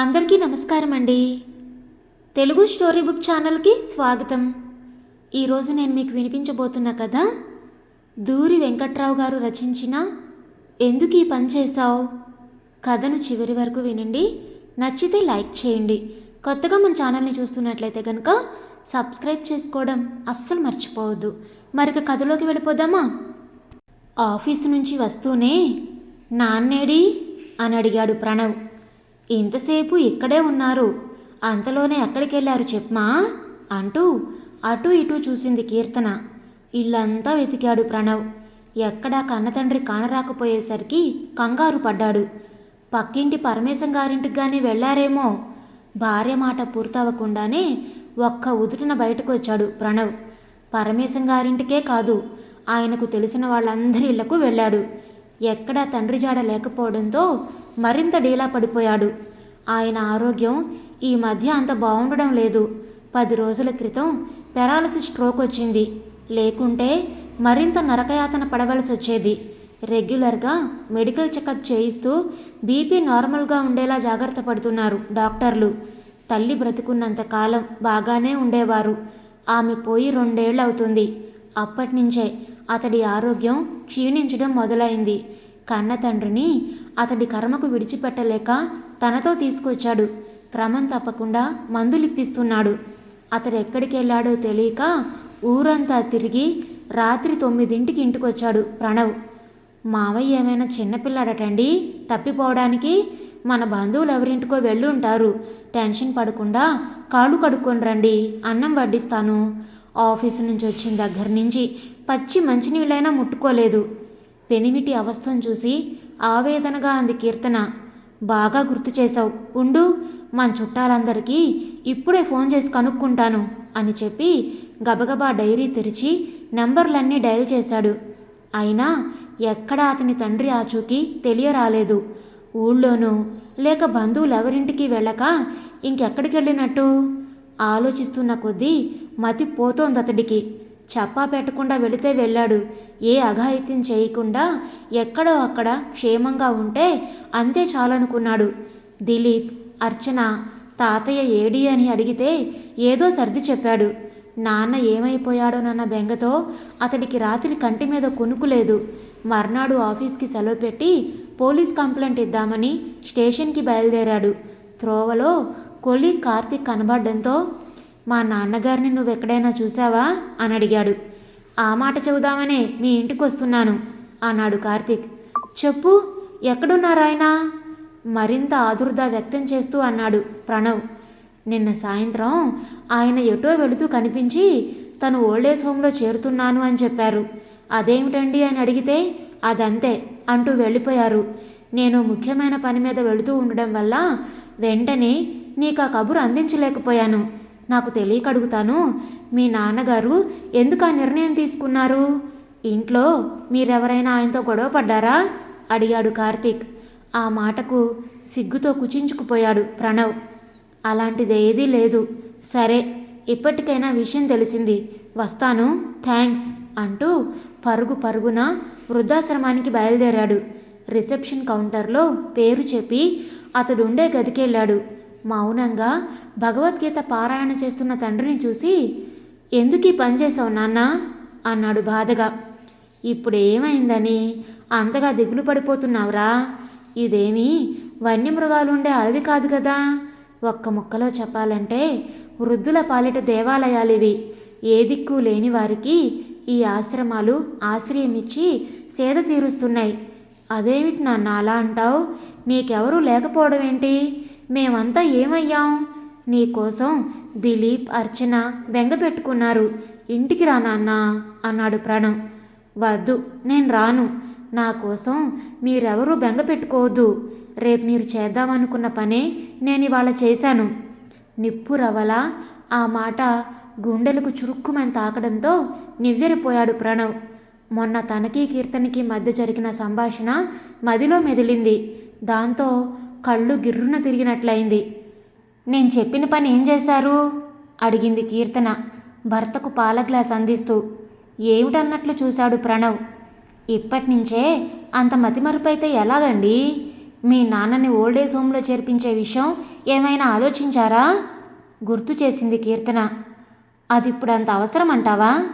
అందరికీ నమస్కారం అండి తెలుగు స్టోరీ బుక్ ఛానల్కి స్వాగతం. ఈరోజు నేను మీకు వినిపించబోతున్న కథ దూరి వెంకట్రావు గారు రచించిన ఎందుకు ఈ పని చేశావు? కథను చివరి వరకు వినండి. నచ్చితే లైక్ చేయండి. కొత్తగా మన ఛానల్ని చూస్తున్నట్లయితే కనుక సబ్స్క్రైబ్ చేసుకోవడం అస్సలు మర్చిపోవద్దు. మరిక కథలోకి వెళ్ళిపోదామా? ఆఫీసు నుంచి వస్తూనే నాన్నేడి? అని అడిగాడు ప్రణవ్. ఇంతసేపు ఇక్కడే ఉన్నారు. అంతలోనే ఎక్కడికెళ్ళారు చెప్మా చెప్పమా? అంటూ అటు ఇటు చూసింది కీర్తన. ఇల్లంతా వెతికాడు ప్రణవ్. ఎక్కడా కన్నతండ్రి కానరాకపోయేసరికి కంగారు పడ్డాడు. పక్కింటి పరమేశం గారింటికి కానీ వెళ్ళారేమో భార్య మాట పూర్తవ్వకుండానే ఒక్క ఉదుటిన బయటకు వచ్చాడు ప్రణవ్. పరమేశం గారింటికే కాదు ఆయనకు తెలిసిన వాళ్ళందరి ఇళ్ళకు వెళ్ళాడు. ఎక్కడా తండ్రి జాడ లేకపోవడంతో మరింత డీలా పడిపోయాడు. ఆయన ఆరోగ్యం ఈ మధ్య అంత బాగుండడం లేదు. పది రోజుల క్రితం పెరాలసిస్ స్ట్రోక్ వచ్చింది. లేకుంటే మరింత నరకయాతన పడవలసి వచ్చేది. రెగ్యులర్గా మెడికల్ చెకప్ చేయిస్తూ బీపీ నార్మల్గా ఉండేలా జాగ్రత్త పడుతున్నారు డాక్టర్లు. తల్లి బ్రతుకున్నంత కాలం బాగానే ఉండేవారు. ఆమె పోయి రెండేళ్ళు అవుతుంది అప్పటినుంచే అతడి ఆరోగ్యం క్షీణించడం మొదలైంది. కన్న తండ్రిని అతడి కర్మకు విడిచిపెట్టలేక తనతో తీసుకొచ్చాడు. క్రమం తప్పకుండా మందులిప్పిస్తున్నాడు. అతడు ఎక్కడికి వెళ్ళాడో తెలియక ఊరంతా తిరిగి రాత్రి తొమ్మిదింటికి ఇంటికొచ్చాడు ప్రణవ్. మావయ్య ఏమైనా చిన్నపిల్లాడటండి తప్పిపోవడానికి మన బంధువులు ఎవరింటికో వెళ్ళి ఉంటారు టెన్షన్ పడకుండా కాళ్ళు కడుక్కొని రండి అన్నం వడ్డిస్తాను. ఆఫీసు నుంచి వచ్చిన దగ్గర నుంచి పచ్చి మంచినీళ్ళైనా ముట్టుకోలేదు. పెనిమిటి అవస్థను చూసి ఆవేదనగా అంది కీర్తన. బాగా గుర్తు చేశావు. ఉండు మన చుట్టాలందరికీ ఇప్పుడే ఫోన్ చేసి కనుక్కుంటాను అని చెప్పి గబగబా డైరీ తెరిచి నెంబర్లన్నీ డయల్ చేశాడు. అయినా ఎక్కడ అతని తండ్రి ఆచూకీ తెలియరాలేదు. ఊళ్ళోనూ లేక బంధువులు ఎవరింటికి వెళ్ళక ఇంకెక్కడికి వెళ్ళినట్టు ఆలోచిస్తున్న కొద్దీ మతి పోతోంది అతడికి చప్పా పెట్టకుండా వెళితే వెళ్ళాడు. ఏ అఘాయిత్యం చేయకుండా ఎక్కడో అక్కడ క్షేమంగా ఉంటే అంతే చాలనుకున్నాడు. దిలీప్ అర్చన తాతయ్య ఏడి అని అడిగితే ఏదో సర్ది చెప్పాడు. నాన్న ఏమైపోయాడోనన్న బెంగతో అతడికి రాత్రి కంటి మీద కొనుక్కులేదు మర్నాడు ఆఫీస్కి సెలవు పెట్టి పోలీస్ కంప్లైంట్ ఇద్దామని స్టేషన్కి బయలుదేరాడు. త్రోవలో కొలి కార్తీక్ కనబడడంతో మా నాన్నగారిని నువ్వు ఎక్కడైనా చూసావా అని అడిగాడు. ఆ మాట చెబుదామనే మీ ఇంటికి వస్తున్నాను అన్నాడు కార్తీక్. చెప్పు ఎక్కడున్నారాయనా మరింత ఆదుర్దా వ్యక్తం చేస్తూ అన్నాడు ప్రణవ్. నిన్న సాయంత్రం ఆయన ఎటో వెళుతూ కనిపించి తను ఓల్డేజ్ హోమ్లో చేరుతున్నాను అని చెప్పారు. అదేమిటండి అని అడిగితే అదంతే అంటూ వెళ్ళిపోయారు. నేను ముఖ్యమైన పని మీద వెళుతూ ఉండడం వల్ల వెంటనే నీకు ఆ కబురు అందించలేకపోయాను. నాకు తెలియక అడుగుతాను మీ నాన్నగారు ఎందుకు ఆ నిర్ణయం తీసుకున్నారు? ఇంట్లో మీరెవరైనా ఆయనతో గొడవ పడ్డారా? అడిగాడు కార్తీక్. ఆ మాటకు సిగ్గుతో కుచించుకుపోయాడు ప్రణవ్. అలాంటిది ఏదీ లేదు. సరే ఇప్పటికైనా విషయం తెలిసింది. వస్తాను థ్యాంక్స్ అంటూ పరుగు పరుగున వృద్ధాశ్రమానికి బయలుదేరాడు. రిసెప్షన్ కౌంటర్లో పేరు చెప్పి అతడుండే గదికెళ్ళాడు. మౌనంగా భగవద్గీత పారాయణ చేస్తున్న తండ్రిని చూసి ఎందుకు ఈ పని చేసావు నాన్న? అన్నాడు బాధగా. ఇప్పుడు ఏమైందని అంతగా దిగులు పడిపోతున్నావురా. ఇదేమీ వన్యమృగాలుండే అడవి కాదు కదా. ఒక్క ముక్కలో చెప్పాలంటే వృద్ధుల పాలిట దేవాలయాలివి. ఏ దిక్కు లేని వారికి ఈ ఆశ్రమాలు ఆశ్రయం ఇచ్చి సేద తీరుస్తున్నాయి. అదేమిటి నాన్న అలా అంటావు? నీకెవరూ లేకపోవడం ఏంటి మేమంతా ఏమయ్యాం? నీకోసం దిలీప్ అర్చన బెంగ పెట్టుకున్నారు ఇంటికి రా నాన్న అన్నాడు ప్రణవ్. వద్దు నేను రాను. నా కోసం మీరెవరూ బెంగ పెట్టుకోవద్దు రేపు మీరు చేద్దామనుకున్న పనే నేను ఇవాళ చేశాను. నిప్పు రవల ఆ మాట గుండెలకు చురుక్కుమని తాకడంతో నివ్వెరిపోయాడు ప్రణవ్. మొన్న తనకి కీర్తనకి మధ్య జరిగిన సంభాషణ మదిలో మెదిలింది. దాంతో కళ్ళు గిర్రున తిరిగినట్లయింది. నేను చెప్పిన పని ఏం చేశారు? అడిగింది కీర్తన భర్తకు పాల గ్లాస్ అందిస్తూ. ఏమిటన్నట్లు చూశాడు ప్రణవ్? ఇప్పటినుంచే అంత మతిమరుపైతే ఎలాగండి? మీ నాన్నని ఓల్డేజ్ హోమ్లో చేర్పించే విషయం ఏమైనా ఆలోచించారా? గుర్తు చేసింది కీర్తన. అది ఇప్పుడు అంత అవసరం అంటావా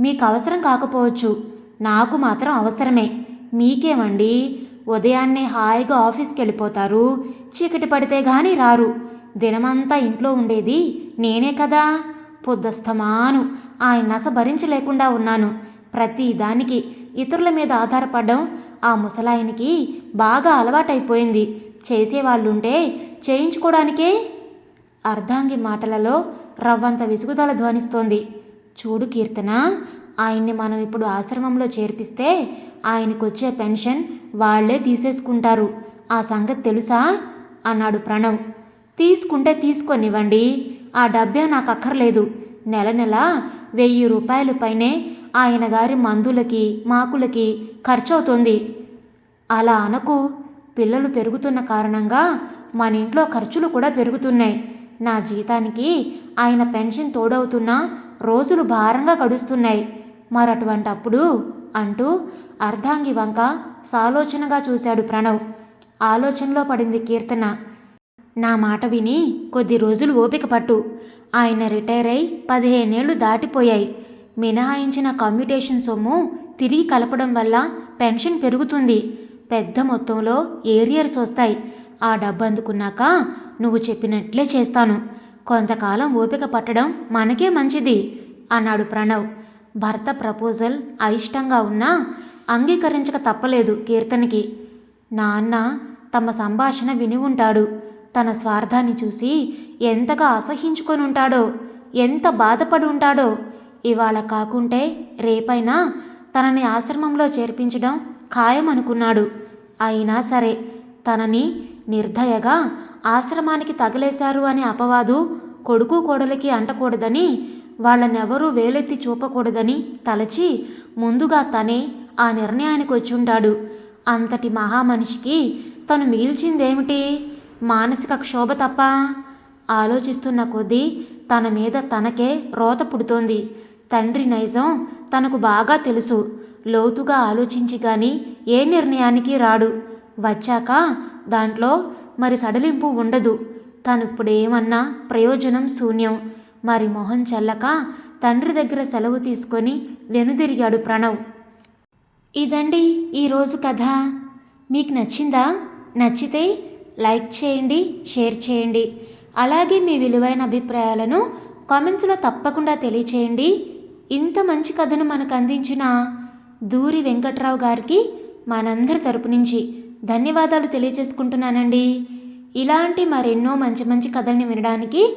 మీకు అవసరం కాకపోవచ్చు. నాకు మాత్రం అవసరమే. మీకేమండి? ఉదయాన్నే హాయిగా ఆఫీస్కి వెళ్ళిపోతారు చీకటి పడితే గాని రారు. దినమంతా ఇంట్లో ఉండేది నేనే కదా. పొద్దస్తమాను. ఆయన నస భరించలేకుండా ఉన్నాను. ప్రతి దానికి ఇతరుల మీద ఆధారపడడం ఆ ముసలాయనికి బాగా అలవాటైపోయింది. చేసేవాళ్ళుంటే చేయించుకోవడానికే అర్ధాంగి మాటలలో రవ్వంత విసుగుదల ధ్వనిస్తోంది. చూడు కీర్తన ఆయన్ని మనం ఇప్పుడు ఆశ్రమంలో చేర్పిస్తే ఆయనకొచ్చే పెన్షన్ వాళ్ళే తీసేసుకుంటారు. ఆ సంగతి తెలుసా? అన్నాడు ప్రణవ్. తీసుకుంటే తీసుకొనివ్వండి. ఆ డబ్బే నాకు అక్కర్లేదు. నెల నెల వెయ్యి రూపాయల పైనే ఆయన గారి మందులకి మాకులకి ఖర్చవుతుంది. అలా అనకు. పిల్లలు పెరుగుతున్న కారణంగా మన ఇంట్లో ఖర్చులు కూడా పెరుగుతున్నాయి. నా జీతానికి ఆయన పెన్షన్ తోడవుతున్నా రోజులు భారంగా గడుస్తున్నాయి. మరటువంటప్పుడు అంటూ అర్ధాంగి వంక సాలోచనగా చూశాడు ప్రణవ్. ఆలోచనలో పడింది కీర్తన. నా మాట విని కొద్ది రోజులు ఓపిక పట్టు. ఆయన రిటైర్ అయి పదిహేనేళ్ళు దాటిపోయాయి. మినహాయించిన కమ్యూటేషన్ సొమ్ము తిరిగి కలపడం వల్ల పెన్షన్ పెరుగుతుంది. పెద్ద మొత్తంలో ఏరియర్స్ వస్తాయి. ఆ డబ్బు అందుకున్నాక నువ్వు చెప్పినట్లే చేస్తాను. కొంతకాలం ఓపిక పట్టడం మనకే మంచిది అన్నాడు ప్రణవ్. భర్త ప్రపోజల్ అయిష్టంగా ఉన్నా అంగీకరించక తప్పలేదు కీర్తనికి. నాన్న తమ సంభాషణ విని ఉంటాడు. తన స్వార్థాన్ని చూసి ఎంతగా అసహించుకొని ఉంటాడో ఎంత బాధపడి ఉంటాడో ఇవాళ కాకుంటే రేపైనా తనని ఆశ్రమంలో చేర్పించడం ఖాయమనుకున్నాడు. అయినా సరే తనని నిర్దయగా ఆశ్రమానికి తగిలేశారు అనే అపవాదు కొడుకు కోడలికి అంటకూడదని వాళ్ళనెవరూ వేలెత్తి చూపకూడదని తలచి ముందుగా తనే ఆ నిర్ణయానికి వచ్చుంటాడు అంతటి మహామనిషికి తను మిగిల్చిందేమిటి? మానసిక క్షోభ తప్ప? ఆలోచిస్తున్న కొద్దీ తన మీద తనకే రోత పుడుతోంది. తండ్రి నైజం తనకు బాగా తెలుసు. లోతుగా ఆలోచించి గాని ఏ నిర్ణయానికి రాడు. వచ్చాక దాంట్లో మరి సడలింపు ఉండదు. తనిప్పుడేమన్నా ప్రయోజనం శూన్యం. మరి మొహం చల్లక తండ్రి దగ్గర సెలవు తీసుకొని వెనుదిరిగాడు ప్రణవ్. ఇదండి ఈరోజు కథ. మీకు నచ్చిందా? నచ్చితే లైక్ చేయండి షేర్ చేయండి. అలాగే మీ విలువైన అభిప్రాయాలను కామెంట్స్లో తప్పకుండా తెలియచేయండి. ఇంత మంచి కథను మనకు అందించిన దూరి వెంకట్రావు గారికి మనందరి తరపు నుంచి ధన్యవాదాలు తెలియజేసుకుంటున్నానండి. ఇలాంటి మరెన్నో మంచి మంచి కథల్ని వినడానికి